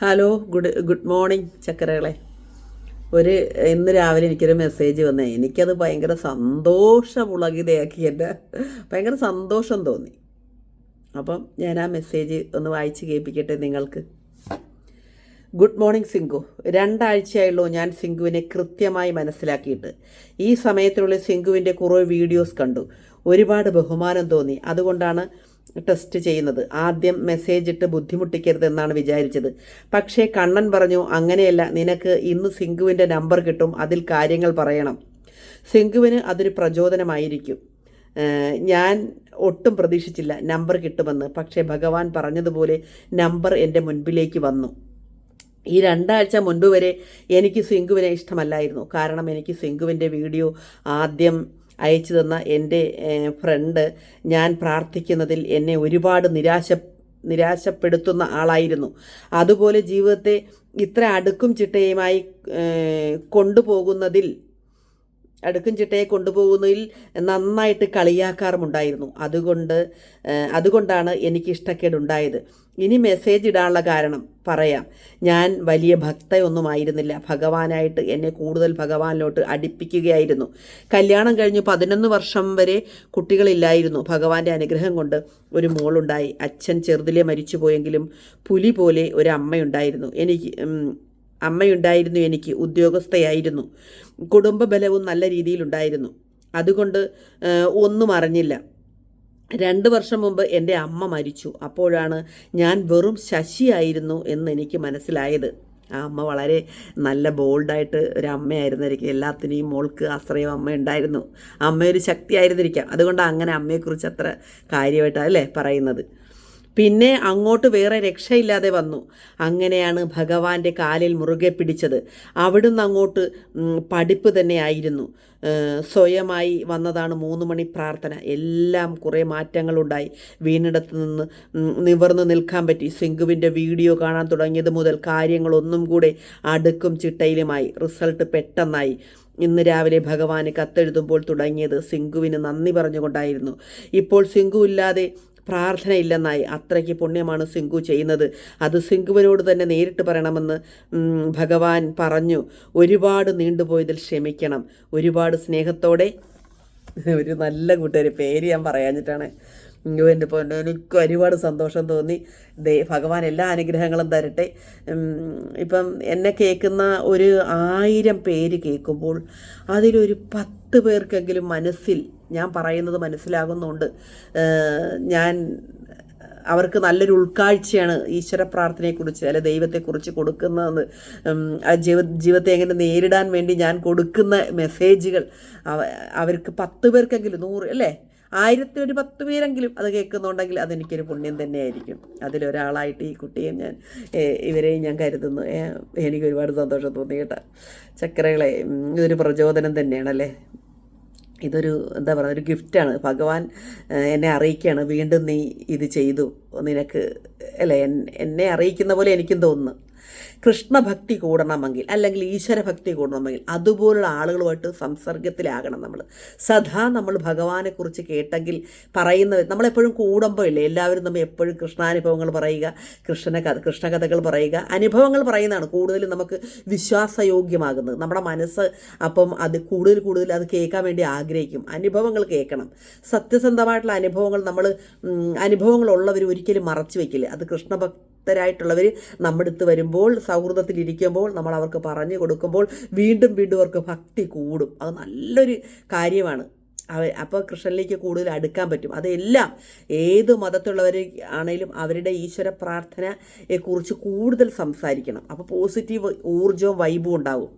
Hello good good morning ചക്കരകളെ. ഒരു ഇന്ന് രാവിലെ എനിക്കൊരു മെസ്സേജ് വന്നേ. എനിക്കത് ഭയങ്കര സന്തോഷമുളകിതയാക്കി എന്റെ ഭയങ്കര സന്തോഷം തോന്നി. അപ്പം ഞാൻ ആ മെസ്സേജ് ഒന്ന് വായിച്ച് കേൾപ്പിക്കട്ടെ നിങ്ങൾക്ക്. ഗുഡ് മോർണിംഗ് സിംഗു രണ്ടാഴ്ചയായുള്ളൂ ഞാൻ സിംഗുവിനെ കൃത്യമായി മനസ്സിലാക്കിയിട്ട്. ഈ സമയത്തിനുള്ളിൽ സിംഗുവിന്റെ കുറേ വീഡിയോസ് കണ്ടു. ഒരുപാട് ബഹുമാനം തോന്നി. അതുകൊണ്ടാണ് ടെസ്റ്റ് ചെയ്യുന്നത്. ആദ്യം മെസ്സേജ് ഇട്ട് ബുദ്ധിമുട്ടിക്കരുത് എന്നാണ് വിചാരിച്ചത്. പക്ഷേ കണ്ണൻ പറഞ്ഞു അങ്ങനെയല്ല നിനക്ക് ഇന്ന് സിംഗുവിന്റെ നമ്പർ കിട്ടും അതിൽ കാര്യങ്ങൾ പറയണം. സിംഗുവിന് അതൊരു പ്രചോദനമായിരിക്കും. ഞാൻ ഒട്ടും പ്രതീക്ഷിച്ചില്ല നമ്പർ കിട്ടുമെന്ന്. പക്ഷേ ഭഗവാൻ പറഞ്ഞതുപോലെ നമ്പർ എന്റെ മുൻപിലേക്ക് വന്നു. ഈ രണ്ടാഴ്ച മുൻപ് വരെ എനിക്ക് സിംഗുവിനെ ഇഷ്ടമല്ലായിരുന്നു. കാരണം എനിക്ക് സിംഗുവിന്റെ വീഡിയോ ആദ്യം അയച്ചു തന്ന എന്റെ ഫ്രണ്ട് ഞാൻ പ്രാർത്ഥിക്കുന്നതിൽ എന്നെ ഒരുപാട് നിരാശ നിരാശപ്പെടുത്തുന്ന ആളായിരുന്നു. അതുപോലെ ജീവിതത്തെ ഇത്ര അടുക്കും ചിട്ടയുമായി കൊണ്ടുപോകുന്നതിൽ അടുക്കും ചിട്ടയെ കൊണ്ടുപോകുന്നതിൽ നന്നായിട്ട് കളിയാക്കാറുമുണ്ടായിരുന്നു. അതുകൊണ്ട് അതുകൊണ്ടാണ് എനിക്ക് ഇഷ്ടക്കേടുണ്ടായത് ഇനി മെസ്സേജ് ഇടാനുള്ള കാരണം പറയാം. ഞാൻ വലിയ ഭക്തയൊന്നുമായിരുന്നില്ല. ഭഗവാനായിട്ട് എന്നെ കൂടുതൽ ഭഗവാനിലോട്ട് അടുപ്പിക്കുകയായിരുന്നു. കല്യാണം കഴിഞ്ഞ് പതിനൊന്ന് വർഷം വരെ കുട്ടികളില്ലായിരുന്നു. ഭഗവാന്റെ അനുഗ്രഹം കൊണ്ട് ഒരു മോളുണ്ടായി. അച്ഛൻ ചെറുതിലെ മരിച്ചു പോയെങ്കിലും പുലി പോലെ ഒരു അമ്മയുണ്ടായിരുന്നു. എനിക്ക് അമ്മയുണ്ടായിരുന്നു എനിക്ക് ഉദ്യോഗസ്ഥയായിരുന്നു. കുടുംബബലവും നല്ല രീതിയിലുണ്ടായിരുന്നു. അതുകൊണ്ട് ഒന്നും അറിഞ്ഞില്ല. രണ്ട് വർഷം മുമ്പ് എന്റെ അമ്മ മരിച്ചു. അപ്പോഴാണ് ഞാൻ വെറും ശശിയായിരുന്നു എന്ന് എനിക്ക് മനസ്സിലായത്. ആ അമ്മ വളരെ നല്ല ബോൾഡായിട്ട് ഒരു അമ്മയായിരുന്നിരിക്കും. എല്ലാത്തിനെയും മോൾക്ക് ആശ്രയം അമ്മ ഉണ്ടായിരുന്നു. അമ്മയൊരു ശക്തിയായിരുന്നിരിക്കാം. അതുകൊണ്ട് അങ്ങനെ അമ്മയെക്കുറിച്ച് അത്ര കാര്യമായിട്ടാണ് അല്ലേ പറയുന്നത്. പിന്നെ അങ്ങോട്ട് വേറെ രക്ഷയില്ലാതെ വന്നു. അങ്ങനെയാണ് ഭഗവാന്റെ കാലിൽ മുറുകെ പിടിച്ചത്. അവിടുന്ന് അങ്ങോട്ട് പഠിപ്പ് തന്നെയായിരുന്നു സ്വയമായി വന്നതാണ് മൂന്ന് മണി പ്രാർത്ഥന. എല്ലാം കുറേ മാറ്റങ്ങളുണ്ടായി വീണിടത്ത് നിന്ന് നിവർന്ന് നിൽക്കാൻ പറ്റി. സിംഗുവിന്റെ വീഡിയോ കാണാൻ തുടങ്ങിയത് മുതൽ കാര്യങ്ങളൊന്നും കൂടെ അടുക്കും ചിട്ടയിലുമായി. റിസൾട്ട് പെട്ടെന്നായി. ഇന്ന് രാവിലെ ഭഗവാന് കത്തെഴുതുമ്പോൾ തുടങ്ങിയത് സിംഗുവിന് നന്ദി പറഞ്ഞുകൊണ്ടായിരുന്നു. ഇപ്പോൾ സിംഗു ഇല്ലാതെ പ്രാർത്ഥനയില്ലെന്നായി അത്രയ്ക്ക് പുണ്യമാണ് സിങ്കു ചെയ്യുന്നത്. അത് സിംഗുവിനോട് തന്നെ നേരിട്ട് പറയണമെന്ന് ഭഗവാൻ പറഞ്ഞു. ഒരുപാട് നീണ്ടുപോയതിൽ ക്ഷമിക്കണം. ഒരുപാട് സ്നേഹത്തോടെ. ഒരു നല്ല കൂട്ടുകാർ പേര് ഞാൻ പറയാഞ്ഞിട്ടാണ്. എന്റെ പൊന്നെ എനിക്ക് ഒരുപാട് സന്തോഷം തോന്നി. ദേ ഭഗവാൻ എല്ലാ അനുഗ്രഹങ്ങളും തരട്ടെ. ഇപ്പം എന്നെ കേൾക്കുന്ന ഒരു ആയിരം പേര് കേൾക്കുമ്പോൾ അതിലൊരു പത്ത് പേർക്കെങ്കിലും മനസ്സിൽ ഞാൻ പറയുന്നത് മനസ്സിലാകുന്നുണ്ട്. ഞാൻ അവർക്ക് നല്ലൊരു ഉൾക്കാഴ്ചയാണ് ഈശ്വര പ്രാർത്ഥനയെക്കുറിച്ച് അല്ലെ ദൈവത്തെക്കുറിച്ച് കൊടുക്കുന്നതെന്ന്. ആ ജീവ ജീവിതത്തെ എങ്ങനെ നേരിടാൻ വേണ്ടി ഞാൻ കൊടുക്കുന്ന മെസ്സേജുകൾ അവ- അവർക്ക് പത്ത് പേർക്കെങ്കിലും നൂറ് അല്ലേ? ആയിരത്തി ഒരു പത്ത് പേരെങ്കിലും അത് കേൾക്കുന്നുണ്ടെങ്കിൽ അതെനിക്കൊരു പുണ്യം തന്നെയായിരിക്കും. അതിലൊരാളായിട്ട് ഈ കുട്ടിയെ ഞാൻ ഇവരെയും ഞാൻ കരുതുന്നു. എനിക്ക് ഒരുപാട് സന്തോഷം തോന്നി കേട്ടോ. ചക്കരകളെ ഇതൊരു പ്രചോദനം തന്നെയാണല്ലേ? ഇതൊരു എന്താ പറയുക ഒരു ഗിഫ്റ്റാണ്. ഭഗവാൻ എന്നെ അറിയിക്കുകയാണ്. വീണ്ടും നീ ഇത് ചെയ്തു. നിനക്ക് അല്ലേ എന്നെ അറിയിക്കുന്ന പോലെ എനിക്കും തോന്നുന്നു. കൃഷ്ണഭക്തി കൂടണമെങ്കിൽ അല്ലെങ്കിൽ ഈശ്വരഭക്തി കൂടണമെങ്കിൽ അതുപോലുള്ള ആളുകളുമായിട്ട് സംസർഗത്തിലാകണം നമ്മൾ. സദാ നമ്മൾ ഭഗവാനെക്കുറിച്ച് കേട്ടെങ്കിൽ പറയുന്ന നമ്മളെപ്പോഴും കൂടുമ്പോൾ ഇല്ലേ എല്ലാവരും നമ്മൾ എപ്പോഴും കൃഷ്ണാനുഭവങ്ങൾ പറയുക കൃഷ്ണ കഥ കൃഷ്ണകഥകൾ പറയുക അനുഭവങ്ങൾ പറയുന്നതാണ് കൂടുതലും നമുക്ക് വിശ്വാസയോഗ്യമാകുന്നത്. നമ്മുടെ മനസ്സ് അപ്പം അത് കൂടുതൽ കൂടുതൽ അത് കേൾക്കാൻ വേണ്ടി ആഗ്രഹിക്കും. അനുഭവങ്ങൾ കേൾക്കണം. സത്യസന്ധമായിട്ടുള്ള അനുഭവങ്ങൾ നമ്മൾ അനുഭവങ്ങളുള്ളവർ ഒരിക്കലും മറച്ചു വയ്ക്കില്ല. അത് കൃഷ്ണഭക്തരായിട്ടുള്ളവർ നമ്മുടെ അടുത്ത് വരുമ്പോൾ സൗഹൃദത്തിലിരിക്കുമ്പോൾ നമ്മൾ അവർക്ക് പറഞ്ഞു കൊടുക്കുമ്പോൾ വീണ്ടും വീണ്ടും അവർക്ക് ഭക്തി കൂടും. അത് നല്ലൊരു കാര്യമാണ്. അവർ അപ്പോൾ കൃഷ്ണനിലേക്ക് കൂടുതൽ അടുക്കാൻ പറ്റും. അതെല്ലാം ഏത് മതത്തിലുള്ളവർ ആണെങ്കിലും അവരുടെ ഈശ്വര പ്രാർത്ഥനയെക്കുറിച്ച് കൂടുതൽ സംസാരിക്കണം. അപ്പോൾ പോസിറ്റീവ് ഊർജവും വൈബും ഉണ്ടാവും.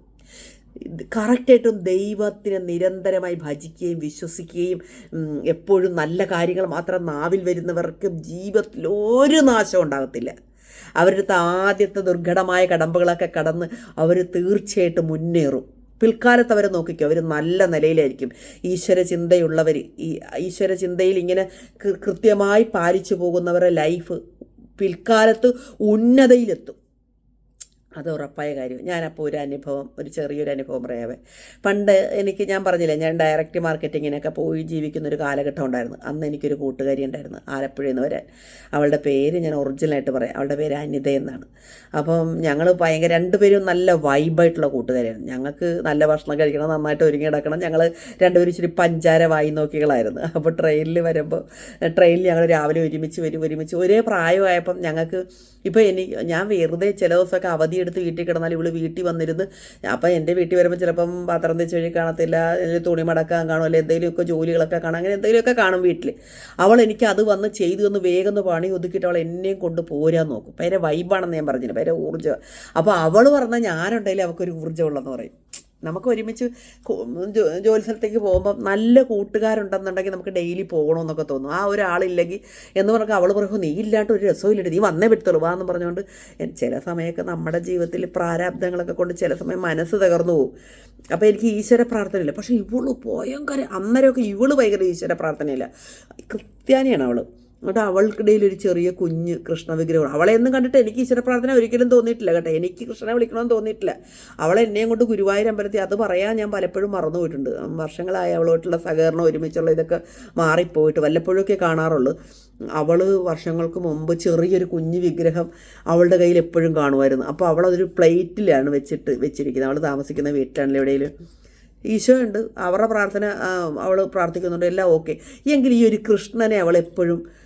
കറക്റ്റായിട്ടും ദൈവത്തിനെ നിരന്തരമായി ഭജിക്കുകയും വിശ്വസിക്കുകയും എപ്പോഴും നല്ല കാര്യങ്ങൾ മാത്രം നാവിൽ വരുന്നവർക്കും ജീവിതത്തിൽ ഒരു നാശം ഉണ്ടാകത്തില്ല. അവരുടെ ആദ്യത്തെ ദുർഘടമായ കടമ്പകളൊക്കെ കടന്ന് അവർ തീർച്ചയായിട്ടും മുന്നേറും. പിൽക്കാലത്ത് അവരെ നോക്കിക്കോ അവർ നല്ല നിലയിലായിരിക്കും. ഈശ്വര ചിന്തയുള്ളവർ ഈ ഈശ്വര ചിന്തയിൽ ഇങ്ങനെ കൃത്യമായി പാലിച്ചു പോകുന്നവരുടെ ലൈഫ് പിൽക്കാലത്ത് ഉന്നതയിലെത്തും. അത് ഉറപ്പായ കാര്യം. ഞാനപ്പോൾ ഒരു അനുഭവം ഒരു ചെറിയൊരു അനുഭവം പറയാവേ പണ്ട് എനിക്ക് ഞാൻ പറഞ്ഞില്ലേ ഞാൻ ഡയറക്റ്റ് മാർക്കറ്റിങ്ങിനൊക്കെ പോയി ജീവിക്കുന്ന ഒരു കാലഘട്ടം ഉണ്ടായിരുന്നു. അന്ന് എനിക്കൊരു കൂട്ടുകാരി ഉണ്ടായിരുന്നു ആലപ്പുഴയിൽ നിന്ന് വരാൻ. അവളുടെ പേര് ഞാൻ ഒറിജിനലായിട്ട് പറയാം. അവളുടെ പേര് അനിത എന്നാണ്. അപ്പം ഞങ്ങൾ ഭയങ്കര രണ്ടുപേരും നല്ല വൈബായിട്ടുള്ള കൂട്ടുകാരിയാണ്. ഞങ്ങൾക്ക് നല്ല ഭക്ഷണം കഴിക്കണം നന്നായിട്ട് ഒരുങ്ങി കിടക്കണം ഞങ്ങൾ രണ്ടുപേരും ഇച്ചിരി പഞ്ചാര വായി നോക്കികളായിരുന്നു. അപ്പോൾ ട്രെയിനിൽ വരുമ്പോൾ ട്രെയിനിൽ ഞങ്ങൾ രാവിലെ ഒരുമിച്ച് വരും ഒരുമിച്ച്. ഒരേ പ്രായമായപ്പം ഞങ്ങൾക്ക് ഇപ്പോൾ എനിക്ക് ഞാൻ വെറുതെ ചില ദിവസമൊക്കെ അവധിയെടുത്ത് വീട്ടിൽ കിടന്നാൽ ഇവൾ വീട്ടിൽ വന്നിരുന്ന് അപ്പം എന്റെ വീട്ടിൽ വരുമ്പോൾ ചിലപ്പം പാത്രം തെച്ച് വഴി കാണത്തില്ല തുണി മടക്കാൻ കാണും അല്ലെങ്കിൽ എന്തെങ്കിലുമൊക്കെ ജോലികളൊക്കെ കാണാം അങ്ങനെ എന്തെങ്കിലുമൊക്കെ കാണും വീട്ടിൽ അവൾ എനിക്ക് അത് വന്ന് ചെയ്തു ഒന്ന് വേഗം ഒന്ന് പണി ഒതുക്കിയിട്ട് അവൾ എന്നെയും കൊണ്ട് പോരാൻ നോക്കും. ഭയങ്കര വൈബാണെന്ന് ഞാൻ പറഞ്ഞില്ല ഭയങ്കര ഊർജം. അപ്പോൾ അവൾ പറഞ്ഞാൽ ഞാനുണ്ടെങ്കിൽ അവൾക്കൊരു ഊർജമുള്ളതെന്ന് പറയും. നമുക്ക് ഒരുമിച്ച് ജോലി സ്ഥലത്തേക്ക് പോകുമ്പോൾ നല്ല കൂട്ടുകാരുണ്ടെന്നുണ്ടെങ്കിൽ നമുക്ക് ഡെയിലി പോകണമെന്നൊക്കെ തോന്നും. ആ ഒരാളില്ലെങ്കിൽ എന്ന് പറഞ്ഞാൽ അവൾ പറയും നീ ഇല്ലാണ്ട് ഒരു രസമില്ല നീ വന്നേ പറ്റുള്ളൂ വാന്ന് പറഞ്ഞുകൊണ്ട് ചില സമയമൊക്കെ നമ്മുടെ ജീവിതത്തിൽ പ്രാരാബ്ദങ്ങളൊക്കെ കൊണ്ട് ചില സമയം മനസ്സ് തകർന്നു പോകും അപ്പോൾ എനിക്ക് ഈശ്വര പ്രാർത്ഥനയില്ല. പക്ഷേ ഇവൾ ഭയങ്കര അന്നേരമൊക്കെ ഇവൾ ഭയങ്കര ഈശ്വര പ്രാർത്ഥനയില്ല. ക്രിസ്ത്യാനിയാണ് അവൾ. എന്നിട്ട് അവൾക്കിടയിൽ ഒരു ചെറിയ കുഞ്ഞ് കൃഷ്ണ വിഗ്രഹമാണ്. അവളെ ഒന്നും കണ്ടിട്ട് എനിക്ക് ഈശ്വര പ്രാർത്ഥന ഒരിക്കലും തോന്നിയിട്ടില്ല കേട്ടോ. എനിക്ക് കൃഷ്ണനെ വിളിക്കണമെന്ന് തോന്നിയിട്ടില്ല. അവളെ എന്നെയും കൊണ്ട് ഗുരുവായൂർ അമ്പലത്തിൽ അത് പറയാൻ ഞാൻ പലപ്പോഴും മറന്നു പോയിട്ടുണ്ട് വർഷങ്ങളായി അവളോട്ടുള്ള സഹകരണം ഒരുമിച്ചുള്ള ഇതൊക്കെ മാറിപ്പോയിട്ട് വല്ലപ്പോഴൊക്കെ കാണാറുള്ളൂ. അവൾ വർഷങ്ങൾക്ക് മുമ്പ് ചെറിയൊരു കുഞ്ഞു വിഗ്രഹം അവളുടെ കയ്യിൽ എപ്പോഴും കാണുമായിരുന്നു. അപ്പോൾ അവളതൊരു പ്ലേറ്റിലാണ് വെച്ചിട്ട് വെച്ചിരിക്കുന്നത്. അവൾ താമസിക്കുന്ന വീട്ടിലാണല്ലോ എവിടെയെങ്കിലും ഈശോ ഉണ്ട്. അവരുടെ പ്രാർത്ഥന അവൾ പ്രാർത്ഥിക്കുന്നുണ്ട്. എല്ലാം ഓക്കെ. എങ്കിൽ ഈ ഒരു കൃഷ്ണനെ അവൾ എപ്പോഴും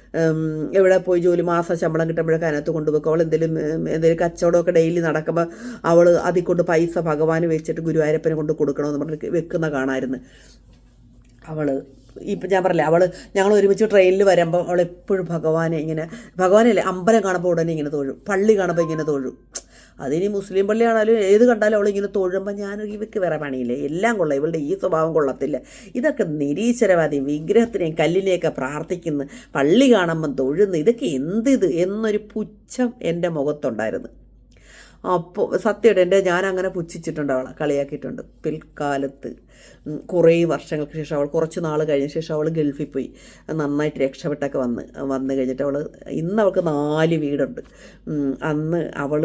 എവിടെ പോയി ജോലി മാസം ശമ്പളം കിട്ടുമ്പോഴൊക്കെ അതിനകത്ത് കൊണ്ടുവെക്കും അവൾ എന്തെങ്കിലും എന്തെങ്കിലും കച്ചവടമൊക്കെ ഡെയിലി നടക്കുമ്പോൾ അവൾ അതിൽ കൊണ്ട് പൈസ ഭഗവാന് വെച്ചിട്ട് ഗുരുവായൂരപ്പനെ കൊണ്ട് കൊടുക്കണമെന്ന് പറഞ്ഞിട്ട് വെക്കുന്ന കാണാമായിരുന്നു അവൾ ഇപ്പം ഞാൻ പറഞ്ഞില്ല അവൾ ഞങ്ങൾ ഒരുമിച്ച് ട്രെയിനിൽ വരുമ്പോൾ അവൾ എപ്പോഴും ഭഗവാനെ ഇങ്ങനെ ഭഗവാനല്ലേ അമ്പലം കാണുമ്പോൾ ഉടനെ ഇങ്ങനെ തോഴും പള്ളി കാണുമ്പോൾ ഇങ്ങനെ തൊഴും. അതിനി മുസ്ലിം പള്ളിയാണെങ്കിലും ഏത് കണ്ടാലും അവൾ ഇങ്ങനെ തൊഴുമ്പോൾ ഞാൻ ഇവയ്ക്ക് വേറെ പണിയില്ലേ? എല്ലാം കൊള്ളാം. ഇവളുടെ ഈ സ്വഭാവം കൊള്ളത്തില്ല. ഇതൊക്കെ നിരീശ്വരവാദി വിഗ്രഹത്തിനെയും കല്ലിനെയൊക്കെ പ്രാർത്ഥിക്കുന്നു പള്ളി കാണുമ്പം തൊഴുന്നു ഇതൊക്കെ എന്ത് ഇത് എന്നൊരു പുച്ഛം എന്റെ മുഖത്തുണ്ടായിരുന്നു. അപ്പോൾ സത്യമായിട്ട് എന്റെ ഞാൻ അങ്ങനെ പുച്ഛിച്ചിട്ടുണ്ട് അവളെ കളിയാക്കിയിട്ടുണ്ട്. പിൽക്കാലത്ത് കുറേ വർഷങ്ങൾക്ക് ശേഷം അവൾ കുറച്ച് നാൾ കഴിഞ്ഞ ശേഷം അവൾ ഗൾഫിൽ പോയി. നന്നായിട്ട് രക്ഷപ്പെട്ടൊക്കെ വന്ന് വന്ന് കഴിഞ്ഞിട്ട് അവൾ ഇന്ന് അവൾക്ക് നാല് വീടുണ്ട്. അന്ന് അവൾ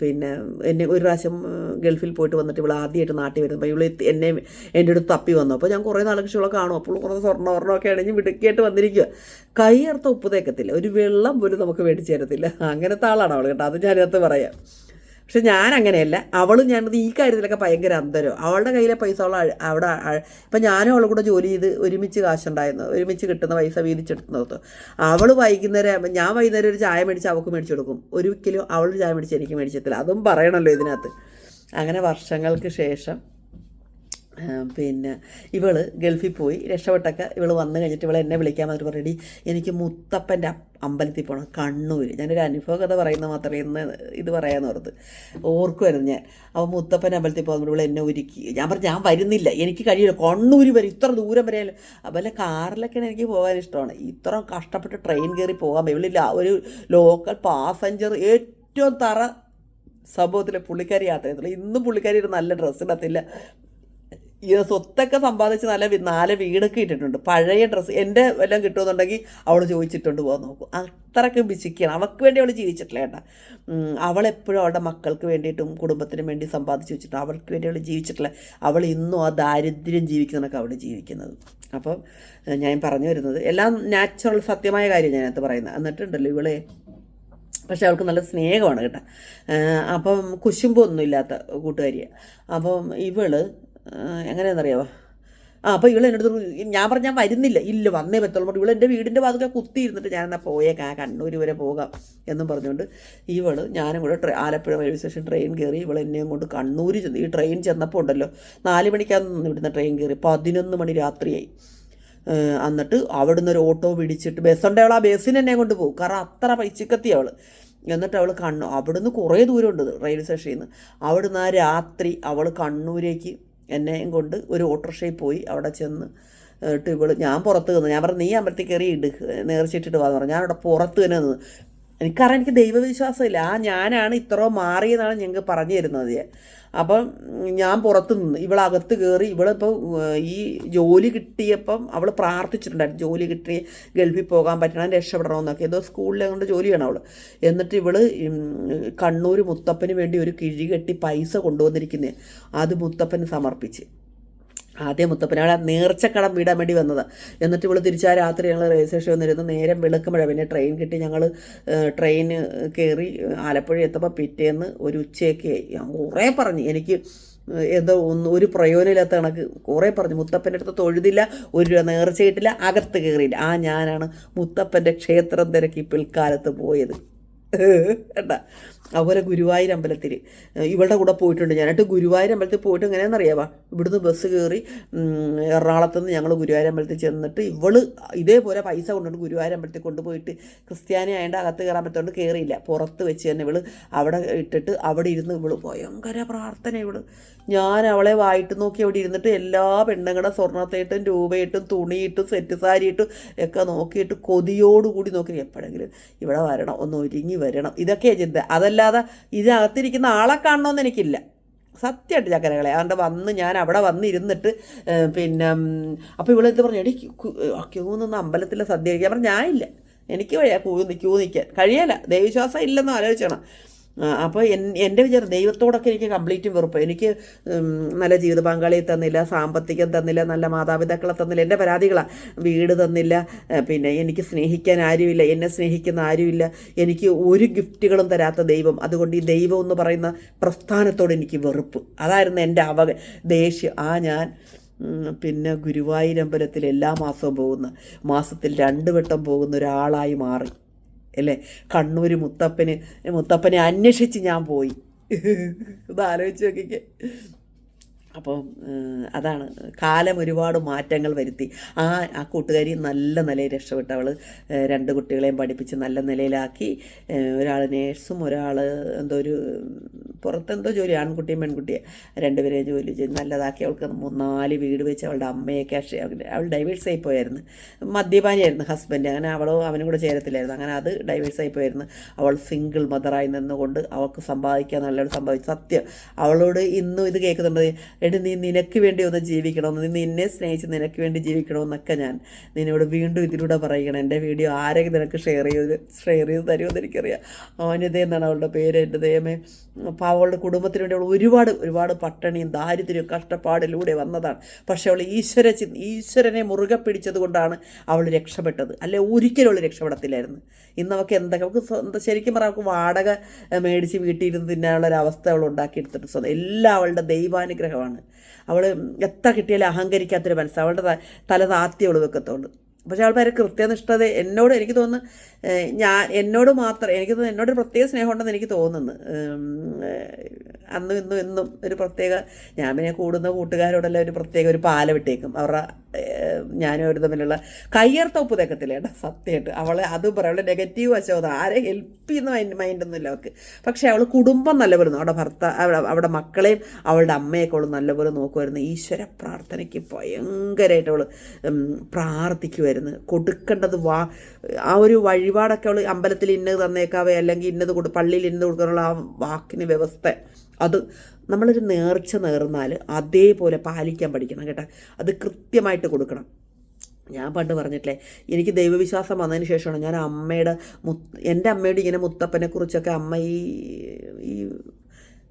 പിന്നെ എന്നെ ഒരു പ്രാവശ്യം ഗൾഫിൽ പോയിട്ട് വന്നിട്ട് ഇവൾ ആദ്യമായിട്ട് നാട്ടിൽ വരുമ്പോൾ ഇവൾ എന്നെ എന്റെ അടുത്ത് തപ്പി വന്നു. അപ്പോൾ ഞാൻ കുറേ നാളെ ഇവളെ കാണും. അപ്പോൾ കുറേ സ്വർണ വർണമൊക്കെ അണിഞ്ഞ് മിടുക്കിയായിട്ട് വന്നിരിക്കുക കൈയർത്ത ഉപ്പ് തേക്കത്തില്ല. ഒരു വെള്ളം പോലും നമുക്ക് മേടിച്ചു തരത്തില്ല. അങ്ങനത്തെ ആളാണ് അവൾ കേട്ടോ. അത് ഞാനകത്ത് പറയാം. പക്ഷെ ഞാൻ അങ്ങനെയല്ല അവളും ഞാനത് ഈ കാര്യത്തിലൊക്കെ ഭയങ്കര അന്തരം അവളുടെ കയ്യിലെ പൈസ അവൾ അവിടെ ഇപ്പം ഞാനും അവളും കൂടെ ജോലി ചെയ്ത് ഒരുമിച്ച് കാശുണ്ടായിരുന്നു. ഒരുമിച്ച് കിട്ടുന്ന പൈസ വീതിച്ചെടുത്ത് അവൾ വൈകുന്നേരം ഞാൻ വൈകുന്നേരം ഒരു ചായ മേടിച്ച് അവൾക്ക് മേടിച്ചു കൊടുക്കും. ഒരിക്കലും കിലോ അവൾ ചായ മേടിച്ച് എനിക്ക് മേടിച്ചത്തില്ല അതും പറയണല്ലോ ഇതിനകത്ത്. അങ്ങനെ വർഷങ്ങൾക്ക് ശേഷം പിന്നെ ഇവൾ ഗൾഫിൽ പോയി രക്ഷപ്പെട്ടൊക്കെ ഇവൾ വന്നു കഴിഞ്ഞിട്ട് ഇവളെ എന്നെ വിളിക്കാൻ മാത്രം പറയടി എനിക്ക് മുത്തപ്പന്റെ അമ്പലത്തിൽ പോകണം കണ്ണൂർ ഞാനൊരു അനുഭവ കഥ പറയുന്ന മാത്രമേ ഇന്ന് ഇത് പറയാമെന്ന് ഓർത്ത്. ഓർക്കുമായിരുന്നു ഞാൻ. അപ്പോൾ മുത്തപ്പൻ അമ്പലത്തിൽ പോകുമ്പോൾ ഇവിടെ എന്നെ ഒരുക്കി. ഞാൻ പറഞ്ഞു ഞാൻ വരുന്നില്ല എനിക്ക് കഴിയില്ല കണ്ണൂർ വരെ ഇത്ര ദൂരം വരെ അതുപോലെ കാറിലൊക്കെയാണ് എനിക്ക് പോകാൻ ഇഷ്ടമാണ്. ഇത്ര കഷ്ടപ്പെട്ട് ട്രെയിൻ കയറി പോകാൻ ഇവളില്ല ഒരു ലോക്കൽ പാസഞ്ചർ ഏറ്റവും തറ സംഭവത്തിലെ പുള്ളിക്കാരി യാത്ര ചെയ്തിട്ടുള്ളൂ ഇന്നും പുള്ളിക്കാരി ഒരു നല്ല ഡ്രസ്സ് ഇടത്തില്ല ഈ സ്വത്തൊക്കെ സമ്പാദിച്ച് നല്ല നാല് വീടൊക്കെ ഇട്ടിട്ടുണ്ട്. പഴയ ഡ്രസ്സ് എന്റെ എല്ലാം കിട്ടുമെന്നുണ്ടെങ്കിൽ അവൾ ചോദിച്ചിട്ടുണ്ട് പോകാൻ നോക്കും. അത്രയ്ക്ക് വിശിക്കണം. അവൾക്ക് വേണ്ടി അവൾ ജീവിച്ചിട്ടില്ല കേട്ടാ. അവളെപ്പോഴും അവളുടെ മക്കൾക്ക് വേണ്ടിയിട്ടും കുടുംബത്തിനും വേണ്ടി സമ്പാദിച്ച് വെച്ചിട്ടുണ്ട്. അവൾക്ക് വേണ്ടി അവൾ ജീവിച്ചിട്ടില്ല. അവൾ ഇന്നും ആ ദാരിദ്ര്യം ജീവിക്കുന്നതൊക്കെ അവൾ ജീവിക്കുന്നത്. അപ്പം ഞാൻ പറഞ്ഞു വരുന്നത് എല്ലാം നാച്ചുറൽ സത്യമായ കാര്യം ഞാനകത്ത് പറയുന്നത്. എന്നിട്ടുണ്ടല്ലോ ഇവളെ. പക്ഷേ അവൾക്ക് നല്ല സ്നേഹമാണ് കേട്ടോ. അപ്പം കുശുമ്പൊന്നും ഇല്ലാത്ത കൂട്ടുകാരിയാണ് അപ്പം ഇവൾ ഏഹ് എങ്ങനെയാണെന്നറിയാവോ? ആ അപ്പോൾ ഇവൾ എന്റെ അടുത്ത് ഞാൻ പറഞ്ഞാൽ വരുന്നില്ല. ഇല്ല വന്നേ പറ്റുള്ളൂ. ഇവൾ എന്റെ വീടിന്റെ വാതൊക്കെ കുത്തി ഇരുന്നിട്ട് ഞാൻ എന്നാൽ പോയേക്കാം കണ്ണൂർ വരെ പോകാം എന്നും പറഞ്ഞുകൊണ്ട് ഇവൾ ഞാനും കൂടെ ട്രെ ആലപ്പുഴ റെയിൽവേ സ്റ്റേഷൻ ട്രെയിൻ കയറി ഇവൾ എന്നെയും കൊണ്ട് കണ്ണൂർ ചെന്ന് ഈ ട്രെയിൻ ചെന്നപ്പോൾ ഉണ്ടല്ലോ നാല് മണിക്കാന്ന് ഇവിടുന്ന് ട്രെയിൻ കയറി പതിനൊന്ന് മണി രാത്രിയായി. എന്നിട്ട് അവിടുന്ന് ഒരു ഓട്ടോ പിടിച്ചിട്ട് ബസ്സുണ്ട് അവൾ ആ ബസ്സിന് എന്നെ കൊണ്ട് പോകും കാരണം അത്ര പൈസക്കത്തി അവൾ എന്നിട്ട് അവൾ കണ്ണു അവിടുന്ന് കുറേ ദൂരമുണ്ട് റെയിൽവേ സ്റ്റേഷനിൽ നിന്ന് അവിടുന്ന് ആ രാത്രി അവൾ കണ്ണൂരേക്ക് എന്നെയും കൊണ്ട് ഒരു ഓട്ടോറിക്ഷയിൽ പോയി അവിടെ ചെന്ന് ഇവൾ ഞാൻ പുറത്ത് നിന്ന് ഞാൻ പറഞ്ഞു നീ അമ്പലത്തിൽ കയറി ഇട് നേർച്ചിട്ടിട്ട് വാന്ന് പറഞ്ഞു. ഞാൻ അവിടെ പുറത്ത് തന്നെ നിന്ന് എനിക്കറിയാം എനിക്ക് ദൈവവിശ്വാസമില്ല. ആ ഞാനാണ് ഇത്ര മാറിയെന്നാണ് ഞങ്ങൾക്ക് പറഞ്ഞു തരുന്നത്. അപ്പം ഞാൻ പുറത്ത് നിന്ന് ഇവളകത്ത് കയറി ഇവളിപ്പോൾ ഈ ജോലി കിട്ടിയപ്പം അവൾ പ്രാർത്ഥിച്ചിട്ടുണ്ടായിരുന്നു ജോലി കിട്ടി ഗൾഫിൽ പോകാൻ പറ്റണം രക്ഷപ്പെടണമെന്നൊക്കെ. ഏതോ സ്കൂളിൽ കൊണ്ട് ചെയ്യണം അവൾ എന്നിട്ട് ഇവൾ കണ്ണൂർ മുത്തപ്പന് വേണ്ടി ഒരു കിഴി കെട്ടി പൈസ കൊണ്ടുവന്നിരിക്കുന്നത് അത് മുത്തപ്പന് സമർപ്പിച്ച്. ആദ്യം മുത്തപ്പനവിടെ നേർച്ചക്കടം വിടാൻ വേണ്ടി വന്നത്. എന്നിട്ട് ഇവിടെ തിരിച്ചാ രാത്രി ഞങ്ങൾ റെയിൽവേ സ്റ്റേഷൻ വന്നിരുന്നു നേരം വിളക്കുമ്പോഴാണ് പിന്നെ ട്രെയിൻ കിട്ടി. ഞങ്ങൾ ട്രെയിൻ കയറി ആലപ്പുഴ എത്തുമ്പോൾ പിറ്റേന്ന് ഒരു ഉച്ചയൊക്കെ ആയി. ഞാൻ കുറേ പറഞ്ഞു. എനിക്ക് എന്തോ ഒന്ന് ഒരു പ്രയോജനമില്ലാത്ത കണക്ക് കുറേ പറഞ്ഞു. മുത്തപ്പന്റെ അടുത്ത് തൊഴുതില്ല ഒരു രൂപ നേർച്ച കിട്ടില്ല അകത്ത് കയറിയില്ല ആ ഞാനാണ് മുത്തപ്പന്റെ ക്ഷേത്രം തിരക്കി പിൽക്കാലത്ത് പോയത്. കേട്ടാ അതുപോലെ ഗുരുവായൂർ അമ്പലത്തിൽ ഇവളുടെ കൂടെ പോയിട്ടുണ്ട് ഞാനായിട്ട് ഗുരുവായൂർ അമ്പലത്തിൽ പോയിട്ട് എങ്ങനെയാണെന്നറിയാവാ ഇവിടുന്ന് ബസ് കയറി എറണാകുളത്ത് നിന്ന് ഞങ്ങൾ ഗുരുവായൂർ അമ്പലത്തിൽ ചെന്നിട്ട് ഇവൾ ഇതേപോലെ പൈസ കൊണ്ടുകൊണ്ട് ഗുരുവായൂർ അമ്പലത്തിൽ കൊണ്ടുപോയിട്ട് ക്രിസ്ത്യാനി ആയതുകൊണ്ട് അകത്ത് കയറാൻ പറ്റുകൊണ്ട് കയറിയില്ല പുറത്ത് വെച്ച് തന്നെ ഇവൾ അവിടെ ഇട്ടിട്ട് അവിടെ ഇരുന്ന് ഇവൾ ഭയങ്കര പ്രാർത്ഥന ഇവൾ. ഞാൻ അവളെ വായിട്ട് നോക്കി അവിടെ ഇരുന്നിട്ട് എല്ലാ പെണ്ണുങ്ങളുടെ സ്വർണത്തേട്ടും രൂപയിട്ടും തുണിയിട്ടും സെറ്റ് സാരിയിട്ടും ഒക്കെ നോക്കിയിട്ട് കൊതിയോടുകൂടി നോക്കി എപ്പോഴെങ്കിലും ഇവിടെ വരണം ഒന്ന് ഒരുങ്ങി വരണം. ഇതൊക്കെയാണ് ചിന്ത. അതല്ലാതെ ഇതിനകത്തിരിക്കുന്ന ആളെ കാണണമെന്ന് എനിക്കില്ല. സത്യമായിട്ട് ചക്കരകളെ അതുകൊണ്ട് വന്ന് ഞാൻ അവിടെ വന്നിരുന്നിട്ട് പിന്നെ അപ്പോൾ ഇവളെന്ത് പറഞ്ഞു? എടി ക്യൂ- നിന്ന് അമ്പലത്തിലെ സദ്യ കഴിക്കാൻ പറഞ്ഞു. ഞാനില്ല എനിക്ക് വയ്യ ക്യൂ ക്യൂ നിൽക്കാൻ കഴിയല്ല. ദൈവവിശ്വാസം ഇല്ലെന്ന് ആലോചിക്കണം അപ്പോൾ എൻ എന്റെ വിചാരം ദൈവത്തോടൊക്കെ എനിക്ക് കംപ്ലീറ്റും വെറുപ്പ്. എനിക്ക് നല്ല ജീവിത പങ്കാളിയെ തന്നില്ല സാമ്പത്തികം തന്നില്ല നല്ല മാതാപിതാക്കളെ തന്നില്ല എന്റെ പരാതികളാണ് വീട് തന്നില്ല പിന്നെ എനിക്ക് സ്നേഹിക്കാൻ ആരുമില്ല എന്നെ സ്നേഹിക്കുന്ന ആരുമില്ല. എനിക്ക് ഒരു ഗിഫ്റ്റുകളും തരാത്ത ദൈവം. അതുകൊണ്ട് ഈ ദൈവം എന്ന് പറയുന്ന പ്രസ്ഥാനത്തോട് എനിക്ക് വെറുപ്പ്. അതായിരുന്നു എന്റെ അവ ദേഷ്യം. ആ ഞാൻ പിന്നെ ഗുരുവായൂരമ്പലത്തിൽ എല്ലാ മാസവും പോകുന്ന മാസത്തിൽ രണ്ട് വട്ടം പോകുന്ന ഒരാളായി മാറി. അല്ലേ? കണ്ണൂർ മുത്തപ്പന് മുത്തപ്പനെ അന്വേഷിച്ച് ഞാൻ പോയി. ഇത് ആലോചിച്ച് നോക്കിക്കേ. അപ്പം ഏഹ്, അതാണ്. കാലം ഒരുപാട് മാറ്റങ്ങൾ വരുത്തി. ആ ആ കൂട്ടുകാരി നല്ല നിലയിൽ രക്ഷപ്പെട്ടു അവൾ രണ്ട് കുട്ടികളെയും പഠിപ്പിച്ച് നല്ല നിലയിലാക്കി. ഒരാൾ നേഴ്സും ഒരാൾ എന്തോ ഒരു പുറത്തെന്തോ ജോലി ആൺകുട്ടിയും പെൺകുട്ടിയെ രണ്ടുപേരെയും ജോലി ചെയ്ത് നല്ലതാക്കി. അവൾക്ക് മൂ- നാല് വീട് വെച്ച് അവളുടെ അമ്മയൊക്കെ അവൾ ഡൈവേഴ്സ് ആയി പോയായിരുന്നു. മദ്യപാനിയായിരുന്നു ഹസ്ബൻഡ്. അങ്ങനെ അവളോ അവനും കൂടെ ചേരത്തില്ലായിരുന്നു. അങ്ങനെ അത് ഡൈവേഴ്സ് ആയി പോയായിരുന്നു. അവൾ സിംഗിൾ മദറായി നിന്നുകൊണ്ട് അവൾക്ക് സമ്പാദിക്കാൻ നല്ലൊരു സമ്പാദിച്ചു സത്യം. അവളോട് ഇന്നും ഇത് കേൾക്കുന്നുണ്ട്. എടി നീ നിനക്ക് വേണ്ടി ഒന്ന് ജീവിക്കണമെന്ന് നീ നിന്നെ സ്നേഹിച്ച് നിനക്ക് വേണ്ടി ജീവിക്കണമെന്നൊക്കെ ഞാൻ നിന്നോട് വീണ്ടും ഇതിലൂടെ പറയണം എന്റെ വീഡിയോ ആരെങ്കിലും നിനക്ക് ഷെയർ ചെയ്ത് ഷെയർ ചെയ്ത് തരുമെന്ന് എനിക്കറിയാം. അവനിതേ എന്നാണ് അവളുടെ പേര് എന്റെ ദൈവമേ. അപ്പോൾ അവളുടെ കുടുംബത്തിന് വേണ്ടി അവൾ ഒരുപാട് ഒരുപാട് പട്ടിണിയും ദാരിദ്ര്യവും കഷ്ടപ്പാടിലൂടെ വന്നതാണ്. പക്ഷേ അവൾ ഈശ്വര ഈശ്വരനെ മുറുകെ പിടിച്ചത് കൊണ്ടാണ് അവൾ രക്ഷപ്പെട്ടത്. അല്ലെ ഒരിക്കലും അവൾ രക്ഷപ്പെടത്തില്ലായിരുന്നു. ഇന്ന് അവൾക്ക് എന്തൊക്കെ അവൾക്ക് ശരിക്കും പറഞ്ഞാൽ അവൾക്ക് വാടക മേടിച്ച് വീട്ടിൽ ഇരുന്ന് തിന്നാനുള്ള ഒരു അവസ്ഥ അവൾ ഉണ്ടാക്കിയെടുത്തിട്ട് സ്വന്തം എല്ലാം അവളുടെ ദൈവാനുഗ്രഹമാണ്. അവൾ എത്ര കിട്ടിയാലും അഹങ്കരിക്കാത്തൊരു മനസ്സ്. അവളുടെ തല താത്തി അവൾ വെക്കത്തുള്ളൂ. പക്ഷെ അവൾ വരെ കൃത്യനിഷ്ഠത എന്നോട് എനിക്ക് തോന്നുന്നു ഞാൻ എന്നോട് മാത്രം എനിക്ക് തോന്നുന്നു എന്നോടൊരു പ്രത്യേക സ്നേഹമുണ്ടെന്ന് എനിക്ക് തോന്നുന്നു. അന്നും ഇന്നും എന്നും ഒരു പ്രത്യേക ഞാൻ പിന്നെ കൂടുന്ന കൂട്ടുകാരോടെല്ലാം ഒരു പ്രത്യേക ഒരു പാല വിട്ടേക്കും. അവരുടെ ഞാനും ഒരു തമ്മിലുള്ള കയ്യർത്തൊപ്പ് തേക്കത്തില്ല കേട്ടോ സത്യമായിട്ട്. അവളെ അത് പറയും അവളുടെ നെഗറ്റീവ് വശം ആരെ ഹെൽപ്പ് ചെയ്യുന്ന മൈൻഡ് മൈൻഡൊന്നുമില്ല അവൾക്ക്. പക്ഷേ അവൾ കുടുംബം നല്ലപോലെ അവിടെ ഭർത്ത അവിടെ മക്കളെയും അവളുടെ അമ്മയൊക്കെ അവൾ നല്ലപോലെ നോക്കുമായിരുന്നു ഈശ്വര പ്രാർത്ഥനയ്ക്ക് ഭയങ്കരമായിട്ട് അവൾ പ്രാർത്ഥിക്കുമായിരുന്നു കൊടുക്കേണ്ടത് വാ ആ ഒരു വഴിപാടൊക്കെ അവൾ അമ്പലത്തിൽ ഇന്നത് തന്നേക്കാവേ അല്ലെങ്കിൽ ഇന്നത് കൊടു പള്ളിയിൽ ഇന്നത് കൊടുക്കാനുള്ള ആ വാക്കിന് വ്യവസ്ഥ. അത് നമ്മളൊരു നേർച്ച നേർന്നാൽ അതേപോലെ പാലിക്കാൻ പഠിക്കണം കേട്ടോ. അത് കൃത്യമായിട്ട് കൊടുക്കണം. ഞാൻ പണ്ട് പറഞ്ഞിട്ടില്ലേ എനിക്ക് ദൈവവിശ്വാസം വന്നതിന് ശേഷമാണ് ഞാൻ അമ്മയുടെ മു എന്റെ അമ്മയുടെ ഇങ്ങനെ മുത്തപ്പനെക്കുറിച്ചൊക്കെ അമ്മ ഈ ഈ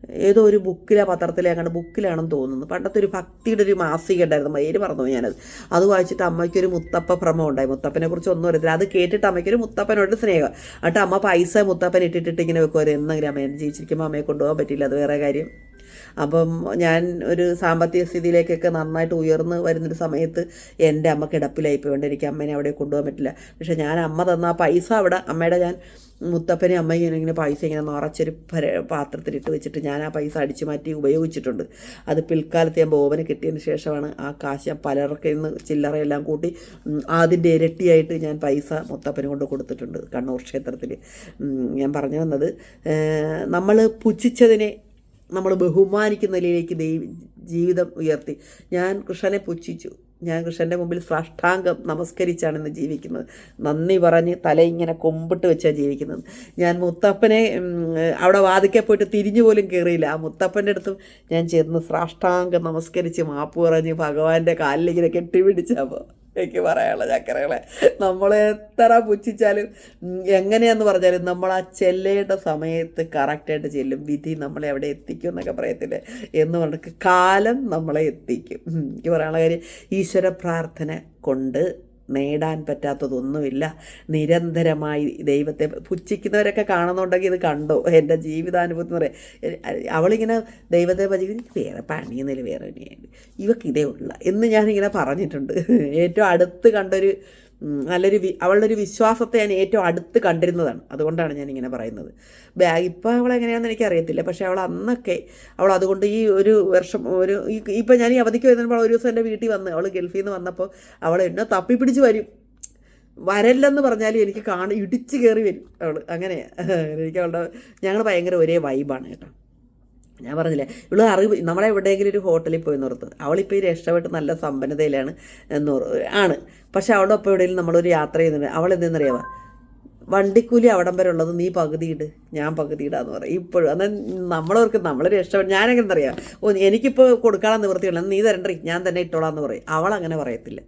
ഏതോ ഒരു ബുക്കിലെ പത്രത്തിലെ അങ്ങനെ ബുക്കിലാണെന്ന് തോന്നുന്നു. പണ്ടത്തെ ഒരു ഭക്തിയുടെ ഒരു മാസിക ഉണ്ടായിരുന്നു പേര് പറഞ്ഞു ഞാനത്. അത് വായിച്ചിട്ട് അമ്മയ്ക്കൊരു മുത്തപ്പ ഭ്രമം ഉണ്ടായി. മുത്തപ്പനെ കുറിച്ച് ഒന്നും അറിയത്തില്ല. അത് കേട്ടിട്ട് അമ്മയ്ക്കൊരു മുത്തപ്പനോട് സ്നേഹം. എന്നിട്ട് അമ്മ പൈസ മുത്തപ്പൻ ഇട്ടിട്ടിട്ട് ഇങ്ങനെ വെക്കുമായിരുന്നു എന്നെങ്കിലും അമ്മ ജീവിച്ചിരിക്കുമ്പോൾ അമ്മയെ കൊണ്ടുപോകാൻ പറ്റില്ല അത് വേറെ കാര്യം. അപ്പം ഞാൻ ഒരു സാമ്പത്തിക സ്ഥിതിയിലേക്കൊക്കെ നന്നായിട്ട് ഉയർന്ന് വരുന്നൊരു സമയത്ത് എന്റെ അമ്മ കിടപ്പിലായി പോയോണ്ട് എനിക്ക് അമ്മേനെ അവിടെ കൊണ്ടുപോകാൻ പറ്റില്ല. പക്ഷേ ഞാൻ അമ്മ തന്ന ആ പൈസ അവിടെ അമ്മയുടെ ഞാൻ മുത്തപ്പനെ അമ്മ ഇങ്ങനെ പൈസ ഇങ്ങനെ നിറച്ചൊരു പാത്രത്തിലിട്ട് വെച്ചിട്ട് ഞാൻ ആ പൈസ അടിച്ചു മാറ്റി ഉപയോഗിച്ചിട്ടുണ്ട്. അത് പിൽക്കാലത്ത് ഞാൻ ബോബന് കിട്ടിയതിന് ശേഷമാണ് ആ കാശ് ഞാൻ പലർക്കിൽ നിന്ന് ചില്ലറയെല്ലാം കൂട്ടി അതിന്റെ ഇരട്ടിയായിട്ട് ഞാൻ പൈസ മുത്തപ്പന് കൊണ്ട് കൊടുത്തിട്ടുണ്ട് കണ്ണൂർ ക്ഷേത്രത്തിൽ ഞാൻ പറഞ്ഞു വന്നത് നമ്മൾ പുച്ഛിച്ചതിനെ നമ്മൾ ബഹുമാനിക്കുന്ന നിലയിലേക്ക് ദൈവ ജീവിതം ഉയർത്തി. ഞാൻ കൃഷ്ണനെ പുച്ഛിച്ചു. ഞാൻ കൃഷ്ണന്റെ മുമ്പിൽ സാഷ്ടാംഗം നമസ്കരിച്ചാണ് ഇന്ന് ജീവിക്കുന്നത്. നന്ദി പറഞ്ഞ് തല ഇങ്ങനെ കൊമ്പിട്ട് വെച്ചാണ് ജീവിക്കുന്നത്. ഞാൻ മുത്തപ്പനെ അവിടെ വാതിക്കെ പോയിട്ട് തിരിഞ്ഞു പോലും കയറിയില്ല ആ മുത്തപ്പന്റെ അടുത്തും ഞാൻ ചെന്ന് സാഷ്ടാംഗം നമസ്കരിച്ച് മാപ്പ് പറഞ്ഞ് ഭഗവാന്റെ കാലിലിങ്ങനെ കെട്ടിപ്പിടിച്ചപ്പോൾ എനിക്ക് പറയാനുള്ള ചക്കരകളെ. നമ്മൾ എത്ര പുച്ഛിച്ചാലും എങ്ങനെയാന്ന് പറഞ്ഞാലും നമ്മൾ ആ ചെല്ലേണ്ട സമയത്ത് കറക്റ്റായിട്ട് ചെല്ലും. വിധി നമ്മളെ അവിടെ എത്തിക്കും എന്നൊക്കെ പറയത്തില്ലേ? എന്ന് പറഞ്ഞിട്ട് കാലം നമ്മളെ എത്തിക്കും. എനിക്ക് പറയാനുള്ള കാര്യം ഈശ്വര പ്രാർത്ഥന കൊണ്ട് നേടാൻ പറ്റാത്തതൊന്നുമില്ല. നിരന്തരമായി ദൈവത്തെ പുച്ഛിക്കുന്നവരൊക്കെ കാണുന്നുണ്ടെങ്കിൽ ഇത് കണ്ടോ? എന്റെ ജീവിതാനുഭവം എന്ന് പറയാം. അവളിങ്ങനെ ദൈവത്തെ ഭജിക്കുന്ന "എനിക്ക് വേറെ പണിയൊന്നുമില്ല വേറെ പണിയുണ്ട്. ഇവക്ക് ഇതേ ഉള്ള. എന്ന് ഞാനിങ്ങനെ പറഞ്ഞിട്ടുണ്ട്. ഏറ്റവും അടുത്ത് കണ്ടൊരു നല്ലൊരു അവളുടെ ഒരു വിശ്വാസത്തെ ഞാൻ ഏറ്റവും അടുത്ത് കണ്ടിരുന്നതാണ്. അതുകൊണ്ടാണ് ഞാൻ ഇങ്ങനെ പറയുന്നത്. ബാഗ് ഇപ്പം അവൾ എങ്ങനെയാണെന്ന് എനിക്കറിയത്തില്ല പക്ഷേ അവൾ അന്നൊക്കെ അവൾ അതുകൊണ്ട് ഈ ഒരു വർഷം ഒരു ഇപ്പം ഞാൻ ഈ അവധിക്ക് വരുന്നപ്പോൾ ഒരു ദിവസം എന്റെ വീട്ടിൽ വന്ന് അവൾ ഗൾഫിൽ നിന്ന് വന്നപ്പോൾ അവൾ എന്നെ തപ്പിപ്പിടിച്ച് വരും. വരല്ലെന്ന് പറഞ്ഞാലും എനിക്ക് കാണ ഇടിച്ച് കയറി വരും അവൾ. അങ്ങനെ എനിക്ക് അവളുടെ ഞങ്ങൾ ഭയങ്കര ഒരേ വൈബാണ് കേട്ടോ. ഞാൻ പറഞ്ഞില്ലേ ഇവൾ അറിവ് നമ്മളെ എവിടെയെങ്കിലും ഒരു ഹോട്ടലിൽ പോയി നിർത്തും. അവളിപ്പോൾ ഈ രക്ഷപ്പെട്ട് നല്ല സമ്പന്നതയിലാണ് എന്ന് ആണ്. പക്ഷെ അവളുടെ ഒപ്പം എവിടെയെങ്കിലും നമ്മളൊരു യാത്ര ചെയ്യുന്നുണ്ട്. അവൾ എന്തെന്നറിയാമോ വണ്ടിക്കൂലി അവിടം വരെ ഉള്ളത് നീ പകുതി ഇട് ഞാൻ പകുതി ഇടാന്ന് പറയും. ഇപ്പോഴും. എന്നാൽ നമ്മളവർക്ക് നമ്മൾ രക്ഷപ്പെട്ട് ഞാനെങ്ങനെ അറിയാം ഓ എനിക്കിപ്പോൾ കൊടുക്കാനുള്ള നിവൃത്തിയുള്ള നീ തരണ്ടേ ഞാൻ തന്നെ ഇട്ടോളാന്ന് പറയും. അവൾ അങ്ങനെ പറയത്തില്ല.